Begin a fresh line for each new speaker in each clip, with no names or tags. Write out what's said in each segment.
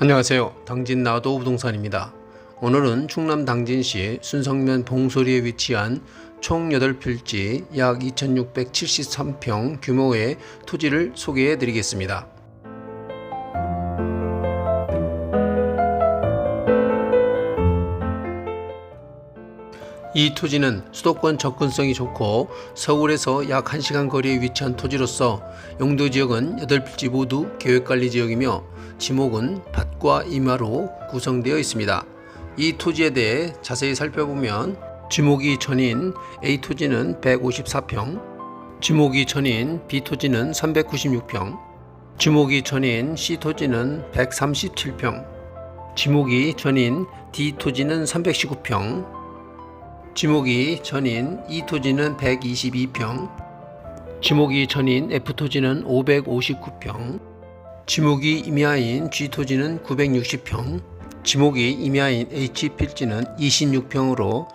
안녕하세요. 당진 나도 부동산입니다. 오늘은 충남 당진시 순성면 봉소리에 위치한 총 8필지 약 2673평 규모의 토지를 소개해 드리겠습니다. 이 토지는 수도권 접근성이 좋고 서울에서 약 1시간 거리에 위치한 토지로서 용도 지역은 8필지 모두 계획관리 지역이며 지목은 밭과 임야로 구성되어 있습니다. 이 토지에 대해 자세히 살펴보면 지목이 전인 A 토지는 154평, 지목이 전인 B 토지는 396평, 지목이 전인 C 토지는 137평, 지목이 전인 D 토지는 319평, 지목이 전인 E 토지는 122평, 지목이 전인 F 토지는 559평, 지목이 임야인 G 토지는 960평, 지목이 임야인 H 필지는 26평으로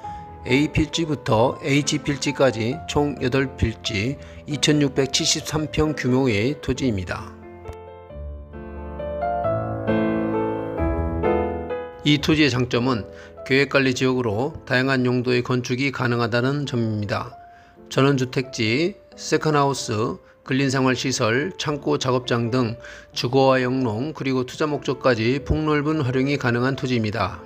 A 필지부터 H 필지까지 총 8필지 2673평 규모의 토지입니다. 이 토지의 장점은 계획관리 지역으로 다양한 용도의 건축이 가능하다는 점입니다. 전원주택지, 세컨하우스, 근린생활시설, 창고 작업장 등 주거와 영농 그리고 투자 목적까지 폭넓은 활용이 가능한 토지입니다.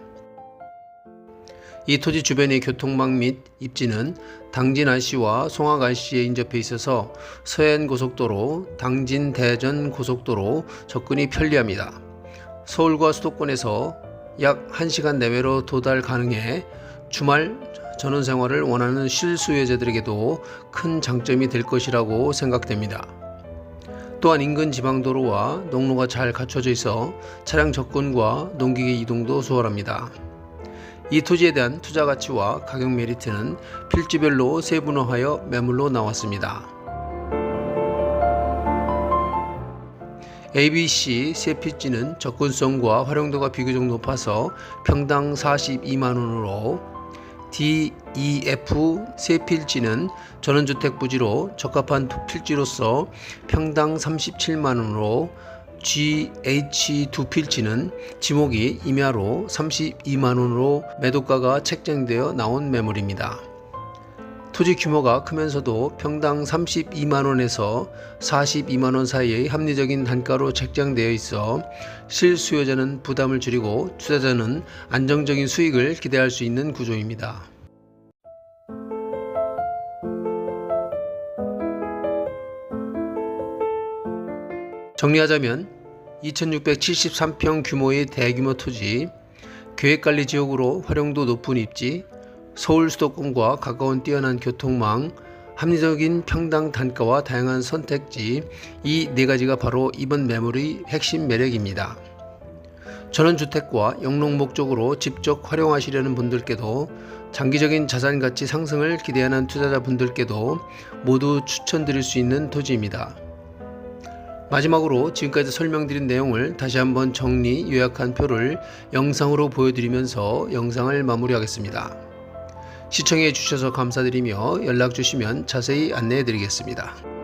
이 토지 주변의 교통망 및 입지는 당진 IC와 송악 IC에 인접해 있어서 서해안 고속도로, 당진 대전 고속도로 접근이 편리합니다. 서울과 수도권에서 약 1시간 내외로 도달 가능해 주말 전원 생활을 원하는 실수요자들에게도 큰 장점이 될 것이라고 생각됩니다. 또한 인근 지방도로와 농로가 잘 갖춰져 있어 차량 접근과 농기계 이동도 수월합니다. 이 토지에 대한 투자 가치와 가격 메리트는 필지별로 세분화하여 매물로 나왔습니다. ABC 세 필지는 접근성과 활용도가 비교적 높아서 평당 42만 원으로 DEF 세 필지는 전원주택 부지로 적합한 두 필지로서 평당 37만 원으로 GH 두 필지는 지목이 임야로 32만 원으로 매도가가 책정되어 나온 매물입니다. 토지 규모가 크면서도 평당 32만 원에서 42만 원 사이의 합리적인 단가로 책정되어 있어 실수요자는 부담을 줄이고 투자자는 안정적인 수익을 기대할 수 있는 구조입니다. 정리하자면 2673평 규모의 대규모 토지, 계획관리 지역으로 활용도 높은 입지, 서울 수도권과 가까운 뛰어난 교통망, 합리적인 평당 단가와 다양한 선택지 이 네 가지가 바로 이번 매물의 핵심 매력입니다. 전원주택과 영농 목적으로 직접 활용하시려는 분들께도 장기적인 자산 가치 상승을 기대하는 투자자분들께도 모두 추천드릴 수 있는 토지입니다. 마지막으로 지금까지 설명드린 내용을 다시 한번 정리 요약한 표를 영상으로 보여드리면서 영상을 마무리하겠습니다. 시청해 주셔서 감사드리며 연락 주시면 자세히 안내해 드리겠습니다.